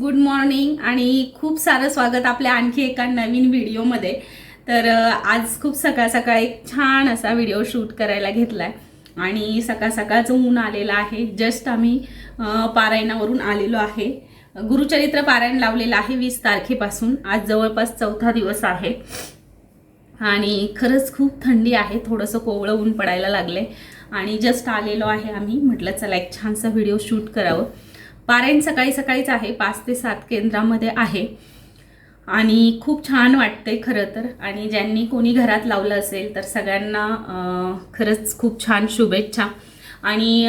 Good morning आणि खूप सारं स्वागत आपल्या आणखी एका नवीन व्हिडिओमध्ये. तर आज खूप सकाळ सकाळ एक छान असा व्हिडिओ शूट करायला घेतलाय. आणि सकाळ सकाळचं ऊन आलेलं आहे. जस्ट आम्ही पारायणावरून आलेलो आहे. गुरुचरित्र पारायण लावलेलं आहे वीस तारखेपासून. आज जवळपास चौथा दिवस आहे. आणि खरंच खूप थंडी आहे. थोडंसं कोवळं ऊन पडायला लागले आणि जस्ट आलेलो आहे आम्ही. म्हटलं चला एक छानसा व्हिडिओ शूट करावं. पारायण सकाळी सकाळीच आहे पाच ते सात केंद्रामध्ये आहे. आणि खूप छान वाटतंय खरं तर. आणि ज्यांनी कोणी घरात लावलं असेल तर सगळ्यांना खरंच खूप छान शुभेच्छा. आणि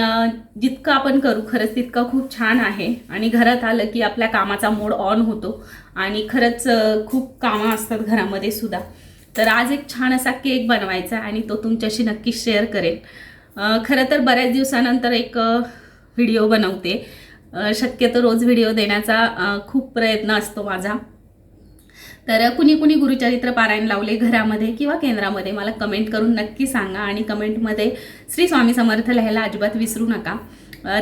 जितकं आपण करू खरंच तितकं खूप छान आहे. आणि घरात आलं की आपल्या कामाचा मोड ऑन होतो. आणि खरंच खूप कामं असतात घरामध्ये सुद्धा. तर आज एक छान असा केक बनवायचा आहे आणि तो तुमच्याशी नक्की शेअर करेन. खरं तर बऱ्याच दिवसानंतर एक व्हिडिओ बनवते. शक्यतो रोज व्हिडिओ देण्याचा खूप प्रयत्न असतो माझा. तर कुणी कुणी गुरुचरित्र पारायण लावले घरामध्ये किंवा केंद्रामध्ये मला कमेंट करून नक्की सांगा आणि कमेंटमध्ये श्री स्वामी समर्थ लिहायला अजिबात विसरू नका.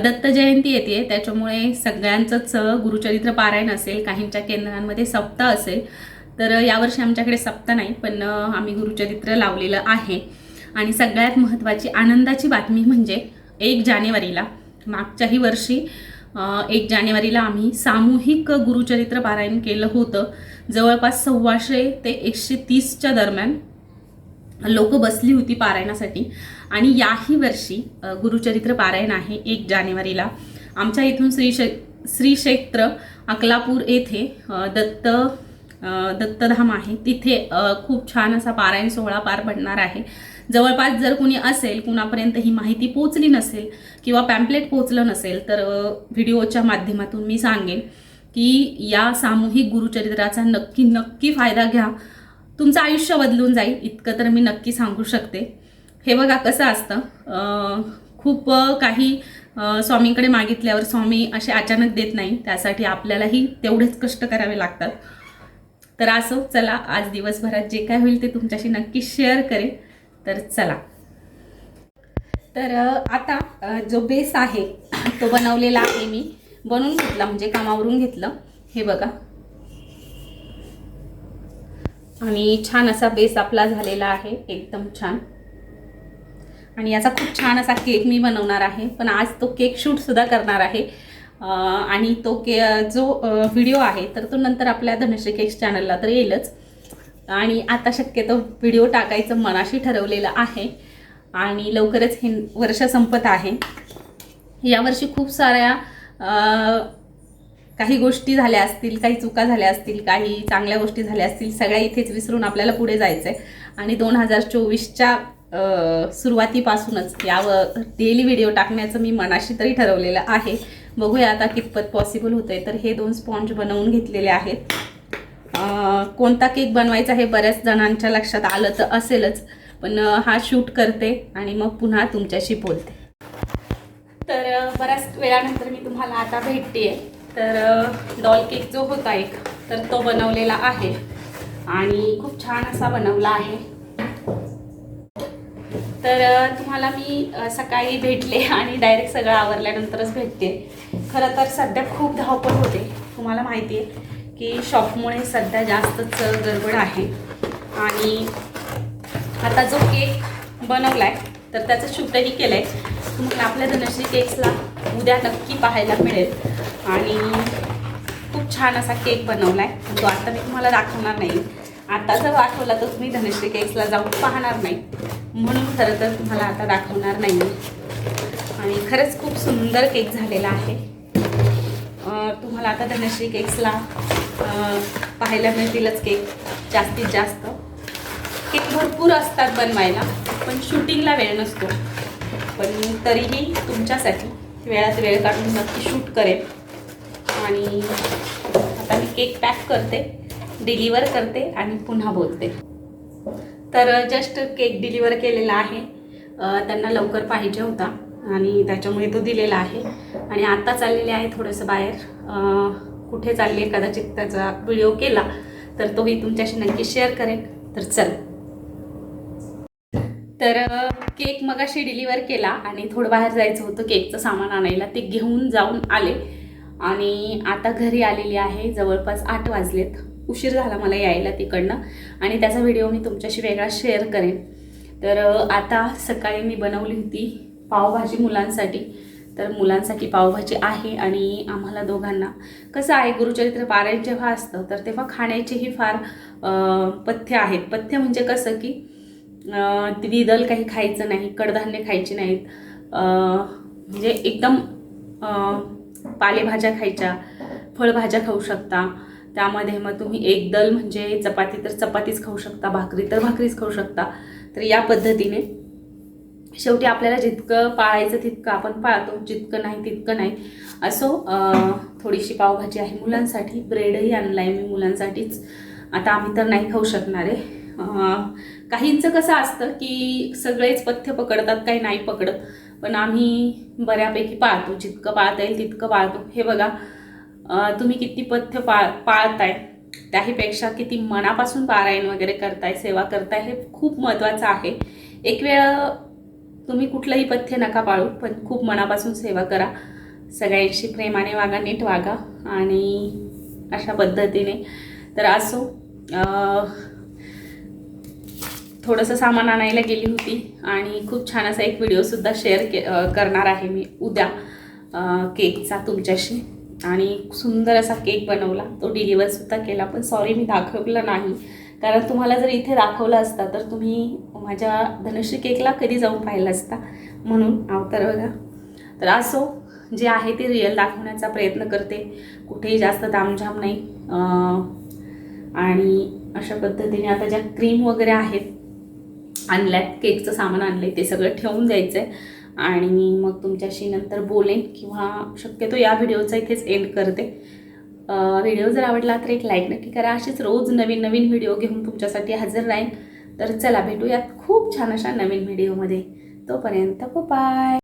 दत्त जयंती येते त्याच्यामुळे सगळ्यांचंच गुरुचरित्र पारायण असेल काहींच्या केंद्रांमध्ये सप्ताह असेल तर यावर्षी आमच्याकडे सप्ताह नाही पण आम्ही गुरुचरित्र लावलेलं आहे. आणि सगळ्यात महत्त्वाची आनंदाची बातमी म्हणजे एक जानेवारीला मागच्याही वर्षी एक जानेवारीला आम्ही सामूहिक गुरुचरित्र पारायण केलं होतं. जवळपास सव्वाशे ते एकशे तीसच्या दरम्यान लोक बसली होती पारायणासाठी. आणि याही वर्षी गुरुचरित्र पारायण आहे एक जानेवारीला. आमच्या इथून श्री शे श्री क्षेत्र अकलापूर येथे दत्त दत्तधाम आहे. तिथे खूप छान असा पारायण सोहळा पार पडणार आहे. जवळपास जर कुणी असेल कुणापर्यंत ही माहिती पोचली नसेल किंवा पॅम्पलेट पोचलं नसेल तर व्हिडिओच्या माध्यमातून मी सांगेन की या सामूहिक गुरुचरित्राचा नक्की नक्की फायदा घ्या. तुमचं आयुष्य बदलून जाईल इतकं तर मी नक्की सांगू शकते. हे बघा कसं असतं. खूप काही स्वामींकडे मागितल्यावर स्वामी असे अचानक देत नाही. त्यासाठी आपल्यालाही तेवढेच कष्ट करावे लागतात. तर असो चला आज दिवसभरात जे काय होईल ते तुमच्याशी नक्की शेअर करेन. तर चला. तर आता जो बेस आहे तो बनवलेला आहे मी. बनवून घेतला म्हणजे कामावरून घेतलं. हे बघा. आणि छान असा बेस आपला झालेला आहे. एकदम छान. आणि याचा खूप छान असा केक मी बनवणार आहे. पण आज तो केक शूटसुद्धा करणार आहे. आणि तो के जो व्हिडिओ आहे तर तो नंतर आपल्या धनश्री केक्स चॅनलला तर येईलच. आणि आता शक्यतो व्हिडिओ टाकायचं मनाशी ठरवलेलं आहे. आणि लवकरच हे वर्ष संपत आहे. यावर्षी खूप साऱ्या काही गोष्टी झाल्या असतील काही चुका झाल्या असतील काही चांगल्या गोष्टी झाल्या असतील सगळ्या इथेच विसरून आपल्याला पुढे जायचं आहे आणि दोन हजार चोवीसच्या सुरुवातीपासूनच यावर डेली व्हिडिओ टाकण्याचं मी मनाशी तरी ठरवलेलं आहे. बघूया आता कितपत पॉसिबल होतं आहे तर हे दोन स्पॉन्ज बनवून घेतलेले आहेत. कोणता केक बनवायचा हे बऱ्याच जणांच्या लक्षात आलं तर असेलच. पण हा शूट करते आणि मग पुन्हा तुमच्याशी बोलते. तर बऱ्याच वेळानंतर मी तुम्हाला आता भेटते तर डॉल केक जो होता एक तर तो बनवलेला आहे. आणि खूप छान असा बनवला आहे. तर तुम्हाला मी सकाळी भेटले आणि डायरेक्ट सगळं आवरल्यानंतरच भेटते. खरं तर सध्या खूप धावपळ होते. तुम्हाला माहिती आहे की शॉपमुळे सध्या जास्तच गडबड आहे. आणि आता जो केक बनवला आहे तर त्याचं शूटही केलं आहे तुम्हाला आपल्या धनश्री केक्सला उद्या नक्की पाहायला मिळेल. आणि खूप छान असा केक बनवला आहे तो आता मी तुम्हाला दाखवणार नाही. आता जर दाखवला तर तुम्ही धनश्री केक्सला जाऊन पाहणार नाही. म्हणून खरं तर तुम्हाला आता दाखवणार नाही आणि खरंच खूप सुंदर केक झालेला आहे. तुम्हाला आता धनश्री केक्सला पाहायला मिळतीलच केक जास्तीत जास्त. केक भरपूर असतात बनवायला पण शूटिंगला वेळ नसतो. पण तरीही तुमच्यासाठी वेळात वेळ काढून नक्की शूट करेन. आणि आता मी केक पॅक करते डिलिव्हर करते आणि पुन्हा बोलते. तर जस्ट केक डिलिव्हर केलेला आहे. त्यांना लवकर पाहिजे होता आणि त्याच्यामुळे तो दिलेला आहे. आणि आत्ता चाललेले आहे थोडंसं बाहेर. कुठे चालले कदाचित त्याचा व्हिडिओ केला तर तोही तुमच्याशी नक्की शेअर करेन. तर चल. तर केक मगाशी डिलिव्हर केला आणि थोडं बाहेर जायचं होतं केकचं सामान आणायला. ते घेऊन जाऊन आले. आणि आता घरी आलेली आहे जवळपास आठ वाजलेत. उशीर झाला मला यायला तिकडनं. आणि त्याचा व्हिडिओ मी तुमच्याशी वेगळा शेअर करेन. तर आता सकाळी मी बनवली होती पावभाजी मुलांसाठी. तर मुलांसाठी पावभाजी आहे आणि आम्हाला दोघांना. कसं आहे गुरुचरित्र पारायण जेव्हा असतं तर तेव्हा खाण्याचेही फार पथ्य आहेत. पथ्य म्हणजे कसं की द्विदल काही खायचं नाही कडधान्य खायची नाहीत. म्हणजे एकदम पालेभाज्या खायच्या फळभाज्या खाऊ शकता. त्यामध्ये मग तुम्ही एक दल म्हणजे चपाती तर चपातीच खाऊ शकता भाकरी तर भाकरीच खाऊ शकता. तर या पद्धतीने शेवटी आपल्याला जितकं पाळायचं तितकं आपण पाळतो जितकं नाही तितकं नाही. असो थोडीशी पावभाजी आहे मुलांसाठी ब्रेडही आणला आहे मी मुलांसाठीच. आता आम्ही तर नाही खाऊ शकणार आहे. काहींचं कसं असतं की सगळेच पथ्य पकडतात काही नाही पकडत. पण आम्ही बऱ्यापैकी पाळतो. जितकं पाळता येईल तितकं पाळतो. हे बघा तुम्ही किती पथ्य पाळ पाळताय. त्याहीपेक्षा किती मनापासून पारायण वगैरे करताय सेवा करताय हे खूप महत्त्वाचं आहे. एक वेळ तुम्ही कुठलंही पथ्य नका पाळू पण खूप मनापासून सेवा करा. सगळ्यांशी प्रेमाने वागा नीट वागा आणि अशा पद्धतीने. तर असो थोडंसं सामान आणायला गेली होती आणि खूप छान असा एक व्हिडिओसुद्धा शेअर के करणार आहे मी उद्या केकचा तुमच्याशी. आणि सुंदर असा केक बनवला. तो डिलिव्हरसुद्धा केला. पण सॉरी मी दाखवलं नाही. कारण तुम्हाला जर इथे दाखवलं असता तर तुम्ही माझ्या धनुष्य केकला कधी जाऊन पाहिला असता? म्हणून अवतार बघा. तर असो जे आहे ते रिअल दाखवण्याचा प्रयत्न करते. कुठेही जास्त दामझाम नाही. आणि अशा पद्धतीने आता ज्या क्रीम वगैरे आहेत आणल्यात केकचं सामान आणलं आहे ते सगळं ठेवून द्यायचं आहे आणि मग तुमच्याशी नंतर बोलेन किंवा शक्यतो या व्हिडिओचा इथेच एंड करते. व्हिडिओ जर आवडला तर एक लाईक नक्की करा. असेच रोज नवीन नवीन व्हिडिओ घेऊन तुमच्यासाठी हजर राहीन. तर चला भेटूयात खूप छान अशा नवीन व्हिडिओमध्ये. तोपर्यंत बाय